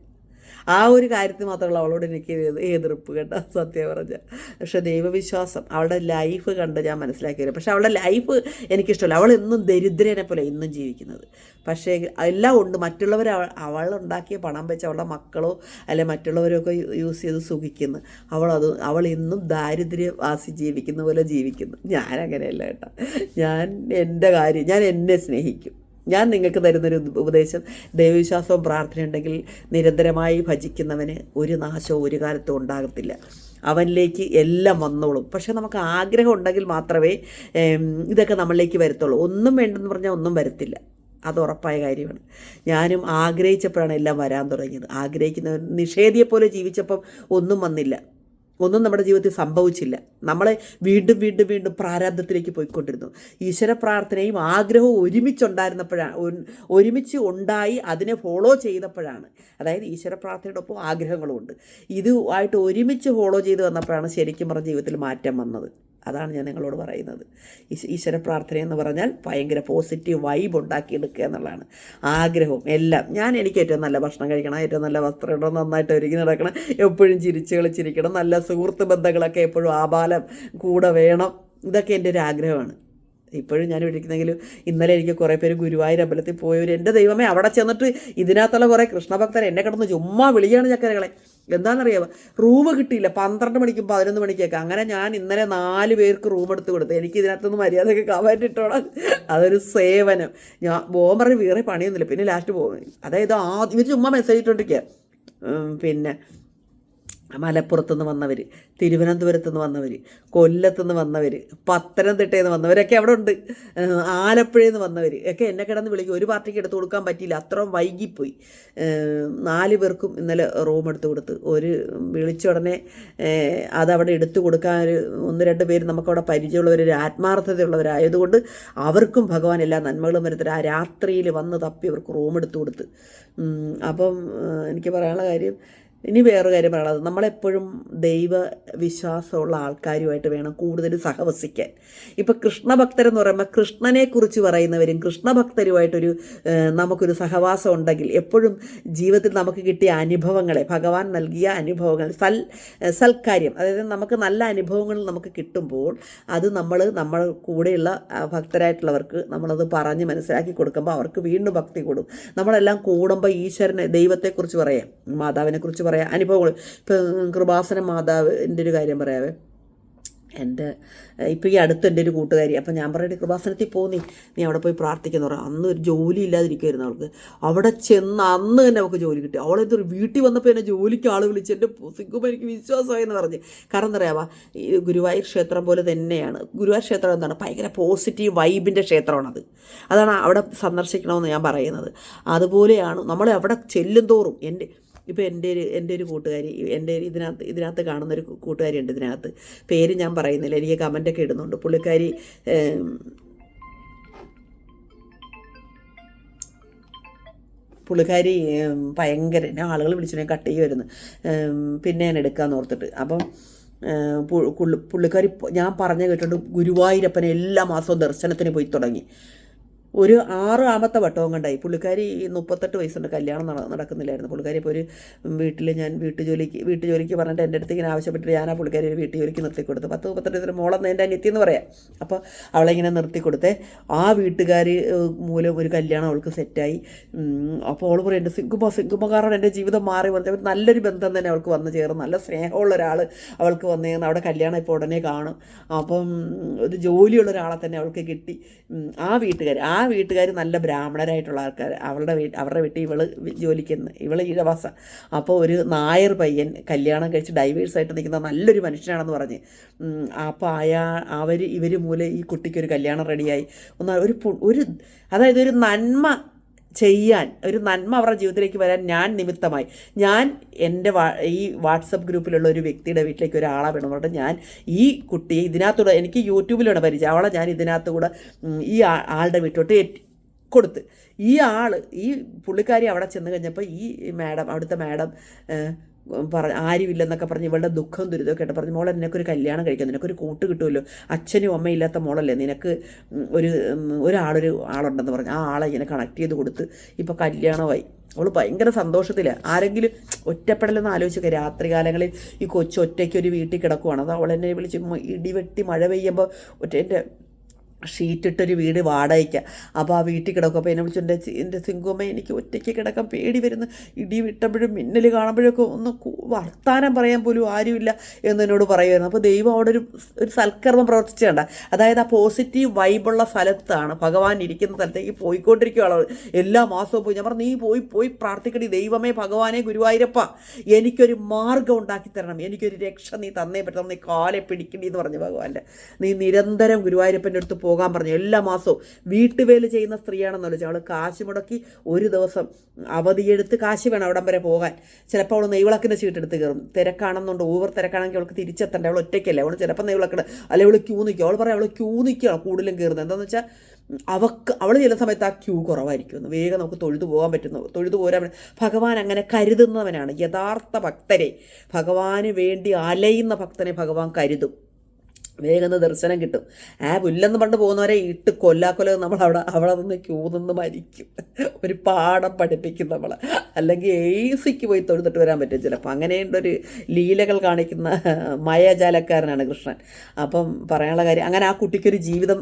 ആ ഒരു കാര്യത്തിൽ മാത്രമല്ല അവളോട് എനിക്ക് എതി- എതിർപ്പ് കേട്ടോ സത്യം പറഞ്ഞ. പക്ഷേ ദൈവവിശ്വാസം അവളുടെ ലൈഫ് കണ്ട് ഞാൻ മനസ്സിലാക്കിയത് പക്ഷേ അവളുടെ ലൈഫ് എനിക്കിഷ്ടമല്ല. അവൾ എന്നും ദരിദ്രനെ പോലെ ഇന്നും ജീവിക്കുന്നത്. പക്ഷേ എല്ലാം ഉണ്ട്. മറ്റുള്ളവർ അവൾ ഉണ്ടാക്കിയ പണം വെച്ച് അവളുടെ മക്കളോ അല്ലെ മറ്റുള്ളവരോ ഒക്കെ യൂസ് ചെയ്ത് സുഖിക്കുന്നു. അവളത് അവൾ ഇന്നും ദാരിദ്ര്യവാസി ജീവിക്കുന്ന പോലെ ജീവിക്കുന്നു. ഞാൻ അങ്ങനെയല്ല കേട്ടോ. ഞാൻ എന്റെ കാര്യം ഞാൻ എന്നെ സ്നേഹിക്കും. ഞാൻ നിങ്ങൾക്ക് തരുന്നൊരു ഉപദേശം. ദൈവവിശ്വാസവും പ്രാർത്ഥനയുണ്ടെങ്കിൽ നിരന്തരമായി ഭജിക്കുന്നവന് ഒരു നാശവും ഒരു കാലത്തും ഉണ്ടാകത്തില്ല. അവനിലേക്ക് എല്ലാം വന്നോളും. പക്ഷെ നമുക്ക് ആഗ്രഹം ഉണ്ടെങ്കിൽ മാത്രമേ ഇതൊക്കെ നമ്മളിലേക്ക് വരത്തുള്ളൂ. ഒന്നും വേണ്ടെന്ന് പറഞ്ഞാൽ ഒന്നും വരത്തില്ല. അത് ഉറപ്പായ കാര്യമാണ്. ഞാനും ആഗ്രഹിച്ചപ്പോഴാണ് എല്ലാം വരാൻ തുടങ്ങിയത്. ആഗ്രഹിക്കുന്നവർ നിഷേധിയെപ്പോലെ ജീവിച്ചപ്പം ഒന്നും വന്നില്ല. ഒന്നും നമ്മുടെ ജീവിതത്തിൽ സംഭവിച്ചില്ല. നമ്മളെ വീണ്ടും വീണ്ടും വീണ്ടും പ്രാരാബ്ധത്തിലേക്ക് പോയിക്കൊണ്ടിരുന്നു. ഈശ്വര പ്രാർത്ഥനയും ആഗ്രഹവും ഒരുമിച്ചുണ്ടായിരുന്നപ്പോഴാണ് ഒരുമിച്ച് ഉണ്ടായി അതിനെ ഫോളോ ചെയ്തപ്പോഴാണ്. അതായത് ഈശ്വര പ്രാർത്ഥനയോടൊപ്പം ആഗ്രഹങ്ങളും ഉണ്ട്. ഇതുമായിട്ട് ഒരുമിച്ച് ഫോളോ ചെയ്ത് വന്നപ്പോഴാണ് ശരിക്കും പറഞ്ഞ ജീവിതത്തിൽ മാറ്റം വന്നത്. അതാണ് ഞാൻ നിങ്ങളോട് പറയുന്നത്. ഈശ്- ഈശ്വര പ്രാർത്ഥന എന്ന് പറഞ്ഞാൽ ഭയങ്കര പോസിറ്റീവ് വൈബ് ഉണ്ടാക്കിയെടുക്കുക എന്നുള്ളതാണ്. ആഗ്രഹവും എല്ലാം. ഞാൻ എനിക്ക് ഏറ്റവും നല്ല ഭക്ഷണം കഴിക്കണം ഏറ്റവും നല്ല വസ്ത്രം ഇടണം നന്നായിട്ട് ഒരുങ്ങി നടക്കണം എപ്പോഴും ചിരിച്ച് കളിച്ചിരിക്കണം നല്ല സുഹൃത്ത് ബന്ധങ്ങളൊക്കെ എപ്പോഴും ആബാലം കൂടെ വേണം. ഇതൊക്കെ എന്റെ ഒരു ആഗ്രഹമാണ്. ഇപ്പോഴും ഞാൻ വിളിക്കുന്നെങ്കിലും ഇന്നലെ എനിക്ക് കുറേ പേര് ഗുരുവായൂർ അമ്പലത്തിൽ പോയവർ എന്റെ ദൈവമേ അവിടെ ചെന്നിട്ട് ഇതിനകത്തുള്ള കുറേ കൃഷ്ണഭക്തരെ എന്നെ കിടന്ന് ചുമ്മാ വിളിയാണ് ചക്കരകളെ. എന്താണെന്നറിയാമോ റൂം കിട്ടിയില്ല. പന്ത്രണ്ട് മണിക്കും പതിനൊന്ന് മണിക്കൊക്കെ. അങ്ങനെ ഞാൻ ഇന്നലെ നാല് പേർക്ക് റൂം എടുത്ത് കൊടുത്തു. എനിക്ക് ഇതിനകത്തൊന്നും മര്യാദയൊക്കെ കമന്റ് ഇട്ടോളാം അതൊരു സേവനം. ഞാൻ ബോം പറഞ്ഞ് വേറെ പണിയൊന്നുമില്ല. പിന്നെ ലാസ്റ്റ് പോകും അതായത് ആദ്യം ഇവർ ചുമ്മാ മെസ്സേജ് ഇട്ടോണ്ടിരിക്കുക പിന്നെ. മലപ്പുറത്തു നിന്ന് വന്നവർ തിരുവനന്തപുരത്ത് നിന്ന് വന്നവർ കൊല്ലത്തു നിന്ന് വന്നവർ പത്തനംതിട്ടയിൽ നിന്ന് വന്നവരൊക്കെ അവിടെ ഉണ്ട് ആലപ്പുഴയിൽ നിന്ന് വന്നവർ ഒക്കെ എന്നെ കിടന്ന് വിളിക്കും. ഒരു പാർട്ടിക്ക് എടുത്ത് കൊടുക്കാൻ പറ്റിയില്ല. അത്രയും വൈകിപ്പോയി. നാല് പേർക്കും ഇന്നലെ റൂം എടുത്തു കൊടുത്ത്. ഒരു വിളിച്ച ഉടനെ അതവിടെ എടുത്തു കൊടുക്കാൻ ഒരു ഒന്ന് രണ്ട് പേര് നമുക്കവിടെ പരിചയമുള്ളവർ ഒരു ആത്മാർത്ഥതയുള്ളവരായതുകൊണ്ട് അവർക്കും ഭഗവാൻ എല്ലാ നന്മകളും വരുത്തരും ആ രാത്രിയിൽ വന്ന് തപ്പി അവർക്ക് റൂം എടുത്തു കൊടുത്ത്. അപ്പം എനിക്ക് പറയാനുള്ള കാര്യം ഇനി വേറൊരു കാര്യം പറയണത് നമ്മളെപ്പോഴും ദൈവ വിശ്വാസമുള്ള ആൾക്കാരുമായിട്ട് വേണം കൂടുതൽ സഹവസിക്കാൻ. ഇപ്പോൾ കൃഷ്ണഭക്തരെന്ന് പറയുമ്പോൾ കൃഷ്ണനെക്കുറിച്ച് പറയുന്നവരും കൃഷ്ണഭക്തരുമായിട്ടൊരു നമുക്കൊരു സഹവാസം ഉണ്ടെങ്കിൽ എപ്പോഴും ജീവിതത്തിൽ നമുക്ക് കിട്ടിയ അനുഭവങ്ങളെ ഭഗവാൻ നൽകിയ അനുഭവങ്ങൾ സൽ സൽക്കാര്യം അതായത് നമുക്ക് നല്ല അനുഭവങ്ങൾ നമുക്ക് കിട്ടുമ്പോൾ അത് നമ്മൾ നമ്മൾ കൂടെയുള്ള ഭക്തരായിട്ടുള്ളവർക്ക് നമ്മളത് പറഞ്ഞ് മനസ്സിലാക്കി കൊടുക്കുമ്പോൾ അവർക്ക് വീണ്ടും ഭക്തി കൂടും. നമ്മളെല്ലാം കൂടുമ്പോൾ ഈശ്വരനെ ദൈവത്തെക്കുറിച്ച് പറയാം മാതാവിനെക്കുറിച്ച് പറയാം അനുഭവങ്ങൾ ഇപ്പം കൃപാസന മാതാവിന്റെ ഒരു കാര്യം പറയാവേ. എന്റെ ഇപ്പോൾ ഈ അടുത്ത് എന്റെ ഒരു കൂട്ടുകാരി അപ്പം ഞാൻ പറയട്ടെ കൃപാസനത്തിൽ പോകുന്നേ നീ. അവിടെ പോയി പ്രാർത്ഥിക്കുന്നു പറയാം. അന്ന് ഒരു ജോലി ഇല്ലാതിരിക്കുമായിരുന്നു അവൾക്ക്. അവിടെ ചെന്ന് അന്ന് തന്നെ അവൾക്ക് ജോലി കിട്ടി. ഒരു വീട്ടിൽ വന്നപ്പോൾ എന്നെ ജോലിക്ക് ആൾ വിളിച്ച് എന്റെ സിക്കുമ്പോൾ എനിക്ക് വിശ്വാസമായി എന്ന് പറഞ്ഞ്. കാരണം എന്താ ഈ ഗുരുവായൂർ ക്ഷേത്രം പോലെ തന്നെയാണ്. ഗുരുവായൂർ ക്ഷേത്രം എന്താണ്? ഭയങ്കര പോസിറ്റീവ് വൈബിന്റെ ക്ഷേത്രമാണത്. അതാണ് അവിടെ സന്ദർശിക്കണമെന്ന് ഞാൻ പറയുന്നത്. അതുപോലെയാണ് നമ്മൾ അവിടെ ചെല്ലും തോറും എന്റെ ഇപ്പോൾ എന്റെ ഒരു എന്റെ ഒരു കൂട്ടുകാരി എന്റെ ഇതിനകത്ത് ഇതിനകത്ത് കാണുന്നൊരു കൂട്ടുകാരി ഉണ്ട് ഇതിനകത്ത്. പേര് ഞാൻ പറയുന്നില്ല എനിക്ക് കമന്റൊക്കെ ഇടുന്നുണ്ട്. പുള്ളിക്കാരി പുള്ളിക്കാരി ഭയങ്കര എന്നെ ആളുകൾ വിളിച്ചു കട്ട് വരുന്നു പിന്നെ ഞാൻ എടുക്കാമെന്ന് ഓർത്തിട്ട്. അപ്പം പുള്ളിക്കാരി ഞാൻ പറഞ്ഞ കേട്ടിട്ടുണ്ട് ഗുരുവായൂരപ്പനെ എല്ലാ മാസവും ദർശനത്തിന് പോയി തുടങ്ങി. ഒരു ആറാമത്തെ വട്ടവും കണ്ടായി. പുള്ളിക്കാരി മുപ്പത്തെട്ട് വയസ്സുണ്ട്. കല്യാണം നട നടക്കുന്നില്ലായിരുന്നു. പുള്ളിക്കാരി ഇപ്പോൾ ഒരു വീട്ടിൽ ഞാൻ വീട്ടുജോലിക്ക് വീട്ടുജോലിക്ക് പറഞ്ഞിട്ട് എന്റെ അടുത്ത് ഇങ്ങനെ ആവശ്യപ്പെട്ടിട്ട് ഞാൻ ആ പുള്ളിക്കാരി ഒരു വീട്ടുജോലിക്ക് നിർത്തി കൊടുത്തു പത്ത് മുപ്പത്തെട്ട് വയസ്സിന് മോളെന്ന് എന്റെ അനിയത്തി എന്ന് പറയാം. അപ്പോൾ അവളെ ഇങ്ങനെ നിർത്തി കൊടുത്തേ. ആ വീട്ടുകാർ മൂലം ഒരു കല്യാണം അവൾക്ക് സെറ്റായി. അപ്പോൾ അവൾ പറയും എന്റെ സിംഗുമ കാരണം എന്റെ ജീവിതം മാറി വന്നത് നല്ലൊരു ബന്ധം തന്നെ അവൾക്ക് വന്നു ചേർന്ന്. നല്ല സ്നേഹമുള്ള ഒരാൾ അവൾക്ക് വന്നേന്ന്. അവിടെ കല്യാണം ഇപ്പോൾ ഉടനെ കാണും. അപ്പം ഒരു ജോലിയുള്ള ഒരാളെ തന്നെ അവൾക്ക് കിട്ടി. ആ വീട്ടുകാർ ആ വീട്ടുകാർ നല്ല ബ്രാഹ്മണരായിട്ടുള്ള ആൾക്കാർ അവളുടെ വീ അവരുടെ വീട്ടിൽ ഇവൾ ജോലിക്കുന്ന ഇവൾ ഈഴവാസ അപ്പോൾ ഒരു നായർ പയ്യൻ കല്യാണം കഴിച്ച് ഡൈവേഴ്സായിട്ട് നിൽക്കുന്ന നല്ലൊരു മനുഷ്യനാണെന്ന് പറഞ്ഞ്. അപ്പോൾ അയാ അവർ ഇവർ മൂലം ഈ കുട്ടിക്കൊരു കല്യാണം റെഡിയായി. ഒന്ന് ഒരു ഒരു അതായത് ഒരു നന്മ ചെയ്യാൻ ഒരു നന്മ അവരുടെ ജീവിതത്തിലേക്ക് വരാൻ ഞാൻ നിമിത്തമായി. ഞാൻ എന്റെ ഈ വാട്സപ്പ് ഗ്രൂപ്പിലുള്ള ഒരു വ്യക്തിയുടെ വീട്ടിലേക്ക് ഒരാളെ വേണം പറഞ്ഞിട്ട് ഞാൻ ഈ കുട്ടിയെ ഇതിനകത്തൂടെ എനിക്ക് യൂട്യൂബിലാണ് പരിചയം അവളെ ഞാൻ ഇതിനകത്ത് കൂടെ ഈ ആളുടെ വീട്ടിലോട്ട് കൊടുത്ത്. ഈ ആൾ ഈ പുള്ളിക്കാരി അവിടെ ചെന്ന് കഴിഞ്ഞപ്പോൾ ഈ മാഡം അവിടുത്തെ മാഡം പറ ആരുമില്ലെന്നൊക്കെ പറഞ്ഞ് ഇവളുടെ ദുഃഖം ദുരിതമൊക്കെ ആയിട്ട് പറഞ്ഞ് മോളെ നിനക്കൊരു കല്യാണം കഴിക്കാം. നിനക്കൊരു കൂട്ട് കിട്ടുമല്ലോ. അച്ഛനും അമ്മയും ഇല്ലാത്ത മോളല്ലേ? നിനക്ക് ഒരു ഒരാളൊരു ആളുണ്ടെന്ന് പറഞ്ഞു. ആ ആളെ ഇങ്ങനെ കണക്ട് ചെയ്ത് കൊടുത്ത് ഇപ്പോൾ കല്യാണമായി. അവൾ ഭയങ്കര സന്തോഷത്തിലാണ് ആരെങ്കിലും ഒറ്റപ്പെടലെന്ന് ആലോചിച്ചൊക്കെ. രാത്രികാലങ്ങളിൽ ഈ കൊച്ചു ഒറ്റയ്ക്ക് ഒരു വീട്ടിൽ കിടക്കുവാണ്. അത് അവൾ എന്നെ വിളിച്ച് ഇടിവെട്ടി മഴ പെയ്യുമ്പോൾ ഒറ്റ എന്റെ ഷീറ്റിട്ടൊരു വീട് വാടകയ്ക്ക്. അപ്പോൾ ആ വീട്ടിൽ കിടക്കും. അപ്പോൾ എന്നെ വിളിച്ചു എന്റെ സിംഗുമ്മ എനിക്ക് ഒറ്റയ്ക്ക് കിടക്കാൻ പേടി വരുന്ന. ഇടി വിട്ടപ്പോഴും മിന്നൽ കാണുമ്പോഴൊക്കെ ഒന്ന് വർത്താനം പറയാൻ പോലും ആരുമില്ല എന്ന് എന്നോട് പറയുമായിരുന്നു അപ്പോൾ ദൈവം അവിടെ ഒരു ഒരു സൽക്കർമ്മം പ്രവർത്തിച്ചുകൊണ്ട് അതായത് ആ പോസിറ്റീവ് വൈബുള്ള സ്ഥലത്താണ് ഭഗവാൻ ഇരിക്കുന്ന സ്ഥലത്തേക്ക് പോയിക്കൊണ്ടിരിക്കുകയാണ്. എല്ലാ മാസവും പോയി. ഞാൻ പറഞ്ഞു നീ പോയി പോയി പ്രാർത്ഥിക്കടി. ദൈവമേ ഭഗവാനെ ഗുരുവായൂരപ്പ. എനിക്കൊരു മാർഗം ഉണ്ടാക്കി തരണം. എനിക്കൊരു രക്ഷ നീ തന്നേ പറ്റണം നീ കാലെ പിടിക്കണ്ടി എന്ന് പറഞ്ഞു ഭഗവാന്റെ. നീ നിരന്തരം ഗുരുവായൂരപ്പന്റെ അടുത്ത് പോകാൻ പറഞ്ഞു. എല്ലാ മാസവും വീട്ടുവേൽ ചെയ്യുന്ന സ്ത്രീയാണെന്ന് അവൾ കാശ് മുടക്കി ഒരു ദിവസം അവധിയെടുത്ത് കാശ് വേണം അവിടം വരെ പോകാൻ. ചിലപ്പോൾ അവൾ നെയ്വിളക്കിന്റെ ചീട്ടെടുത്ത് കയറും. തിരക്കാണെന്നുണ്ട്. ഓവർ തിരക്കാണെങ്കിൽ അവൾക്ക് തിരിച്ചെത്തണ്ട. അവൾ ഒറ്റയ്ക്കല്ലേ. അവൾ ചിലപ്പോൾ നെയ്വിളക്കിട് അല്ലെങ്കിൽ അവൾ ക്യൂ നിൽക്കും അവൾ പറയാം അവൾ ക്യൂ നിൽക്കുകയാണ് കൂടുതലും കയറുന്നത്. എന്താണെന്ന് വെച്ചാൽ അവക്ക് അവൾ ചില സമയത്ത് ആ ക്യൂ കുറവായിരിക്കും എന്ന് വേഗം നമുക്ക് തൊഴുതു പോകാൻ പറ്റുന്നു തൊഴുതു പോരാൻ. ഭഗവാൻ അങ്ങനെ കരുതുന്നവനാണ്. യഥാർത്ഥ ഭക്തരെ. ഭഗവാന് വേണ്ടി അലയുന്ന ഭക്തനെ ഭഗവാൻ കരുതും. വേഗം ദർശനം കിട്ടും. ആ പുല്ലെന്ന് പണ്ട് പോകുന്നവരെ ഇട്ട് കൊല്ലാക്കൊല നമ്മൾ അവിടെ അവിടെ നിന്ന് ക്യൂ നിന്ന് മരിക്കും. ഒരു പാഠം പഠിപ്പിക്കും നമ്മൾ അല്ലെങ്കിൽ എ സിക്ക് പോയി തൊഴുതിട്ട് വരാൻ പറ്റും ചിലപ്പോൾ അങ്ങനെയുണ്ടൊരു ലീലകൾ കാണിക്കുന്ന മയജാലക്കാരനാണ് കൃഷ്ണൻ. അപ്പം പറയാനുള്ള കാര്യം അങ്ങനെ ആ കുട്ടിക്കൊരു ജീവിതം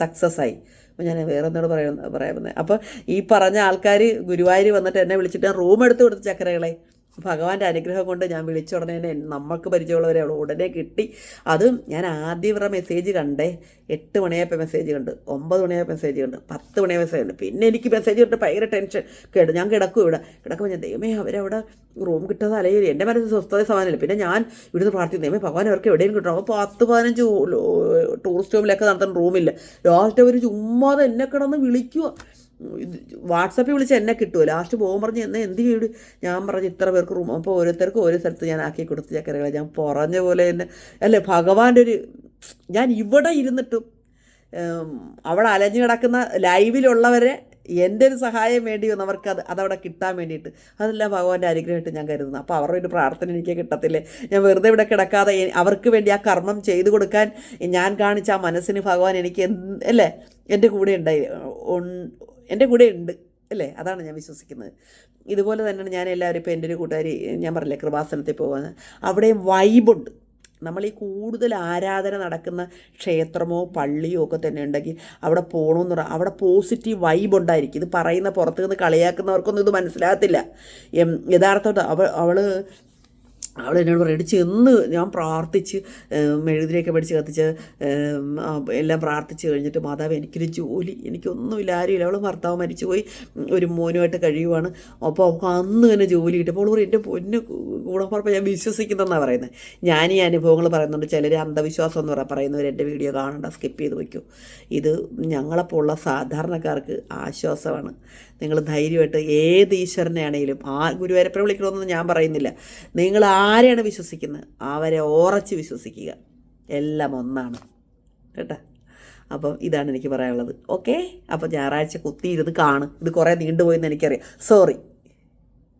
സക്സസ് ആയി അപ്പോൾ ഞാൻ വേറെ എന്നോട് പറയുന്ന പറയാൻ അപ്പോൾ ഈ പറഞ്ഞ ആൾക്കാർ ഗുരുവായൂർ വന്നിട്ട് എന്നെ വിളിച്ചിട്ട് റൂം എടുത്ത് കൊടുത്ത് ചക്കരകളെ. ഭഗവാന്റെ അനുഗ്രഹം കൊണ്ട് ഞാൻ വിളിച്ച ഉടനെ തന്നെ നമ്മൾക്ക് പരിചയമുള്ളവരെ ഉടനെ കിട്ടി. അതും ഞാൻ ആദ്യം ഇവരുടെ മെസ്സേജ് കണ്ടേ. എട്ട് മണിയായപ്പോൾ മെസ്സേജ് കണ്ട്. ഒമ്പത് മണിയായപ്പോൾ മെസ്സേജ് കണ്ട്. പത്ത് മണിയായ മെസ്സേജ് കണ്ട്. പിന്നെ എനിക്ക് മെസ്സേജ് കണ്ട് ഭയങ്കര ടെൻഷൻ കേട്ടു ഞാൻ കിടക്കും ഇവിടെ. കിടക്കുമ്പോൾ ഞാൻ ദൈവമേ അവരവിടെ റൂം കിട്ടാതെ അല്ലെങ്കിൽ എന്റെ മനസ്സിൽ സ്വസ്ഥത സമാനമില്ല പിന്നെ ഞാൻ ഇവിടുന്ന് പ്രാർത്ഥിക്കും ദൈവമേ ഭഗവാൻ അവർക്ക് എവിടെയും കിട്ടണം. അപ്പോൾ പത്ത് പതിനഞ്ച് ടൂറിസ്റ്റ് ഹോമിലൊക്കെ നടത്തുന്ന റൂമില്ല ലാസ്റ്റ് അവർ ചുമ്മാതെ എന്നെ കിടന്ന് വിളിക്കുക വാട്സപ്പിൽ വിളിച്ച് എന്നെ കിട്ടുമോ ലാസ്റ്റ് പോകാൻ പറഞ്ഞ് എന്നെ എന്ത് ചെയ്യും? ഞാൻ പറഞ്ഞ് ഇത്ര പേർക്ക് റൂം അപ്പോൾ ഓരോരുത്തർക്കും ഓരോ സ്ഥലത്ത് ഞാൻ ആക്കി കൊടുത്ത് ചക്കരകളെ. ഞാൻ പറഞ്ഞ പോലെ തന്നെ അല്ലേ? ഭഗവാന്റെ ഒരു ഞാൻ ഇവിടെ ഇരുന്നിട്ടും അവിടെ അലഞ്ഞു കിടക്കുന്ന ലൈവിലുള്ളവരെ എന്റെ ഒരു സഹായം വേണ്ടി വന്നവർക്ക് അത് അതവിടെ കിട്ടാൻ വേണ്ടിയിട്ട്. അതെല്ലാം ഭഗവാന്റെ അനുഗ്രഹമായിട്ട് ഞാൻ കരുതുന്നു അപ്പോൾ അവരുടെ ഒരു പ്രാർത്ഥന എനിക്ക് കിട്ടത്തില്ലേ? ഞാൻ വെറുതെ ഇവിടെ കിടക്കാതെ അവർക്ക് വേണ്ടി ആ കർമ്മം ചെയ്തു കൊടുക്കാൻ ഞാൻ കാണിച്ച ആ മനസ്സിന് ഭഗവാൻ എനിക്ക് അല്ലേ? എന്റെ കൂടെ ഉണ്ടായി എന്റെ കൂടെ ഉണ്ട് അല്ലേ? അതാണ് ഞാൻ വിശ്വസിക്കുന്നത്. ഇതുപോലെ തന്നെയാണ് ഞാൻ എല്ലാവരും ഇപ്പോൾ എന്റെ ഒരു കൂട്ടുകാരി ഞാൻ പറഞ്ഞില്ലേ കൃപാസനത്തിൽ പോകുന്നത്. അവിടെയും വൈബുണ്ട് നമ്മൾ ഈ കൂടുതൽ ആരാധന നടക്കുന്ന ക്ഷേത്രമോ പള്ളിയോ ഒക്കെ തന്നെ ഉണ്ടെങ്കിൽ അവിടെ പോകണമെന്ന് പറയാം അവിടെ പോസിറ്റീവ് വൈബ് ഉണ്ടായിരിക്കും. ഇത് പറയുന്ന പുറത്തുനിന്ന് കളിയാക്കുന്നവർക്കൊന്നും ഇത് മനസ്സിലാകത്തില്ല. യഥാർത്ഥം അവൾ അവൾ അവൾ എന്നോട് പറയും എടുത്ത് ചെന്ന് ഞാൻ പ്രാർത്ഥിച്ച് മെഴുകുതിരിയൊക്കെ പഠിച്ച് കത്തിച്ച് എല്ലാം പ്രാർത്ഥിച്ച് കഴിഞ്ഞിട്ട് മാതാവ് എനിക്കൊരു ജോലി എനിക്കൊന്നുമില്ല ആരുമില്ല. അവൾ ഭർത്താവ് മരിച്ചുപോയി പോയി ഒരു മോനുമായിട്ട് കഴിയുവാണ്. അപ്പോൾ അവൾക്ക് അന്ന് തന്നെ ജോലി കിട്ടി. അപ്പോൾ അവൾ എന്റെ പൊന്ന് ഗുണപ്പറപ്പം ഞാൻ വിശ്വസിക്കുന്നതെന്നാണ് പറയുന്നത് ഞാൻ ഈ അനുഭവങ്ങൾ പറയുന്നുണ്ട്. ചിലർ അന്ധവിശ്വാസം എന്ന് പറയാം പറയുന്നവർ എന്റെ വീഡിയോ കാണണ്ട സ്കിപ്പ് ചെയ്ത് വയ്ക്കൂ. ഇത് ഞങ്ങളെപ്പോലുള്ള സാധാരണക്കാർക്ക് ആശ്വാസമാണ്. നിങ്ങൾ ധൈര്യമായിട്ട് ഏത് ഈശ്വരനെയാണെങ്കിലും ആ ഗുരുവായൂരപ്പനെ വിളിക്കണമെന്ന് ഞാൻ പറയുന്നില്ല. നിങ്ങൾ ആരെയാണ് വിശ്വസിക്കുന്നത്? അവരെ ഉറച്ച് വിശ്വസിക്കുക. എല്ലാം ഒന്നാണ്. കേട്ടോ? അപ്പം ഇതാണ് എനിക്ക് പറയാനുള്ളത്. ഓക്കെ? അപ്പോൾ ഞായറാഴ്ച കുത്തിയിരുന്ന് കാണും. ഇത് കുറേ നീണ്ടുപോയെന്ന് എനിക്കറിയാം. സോറി.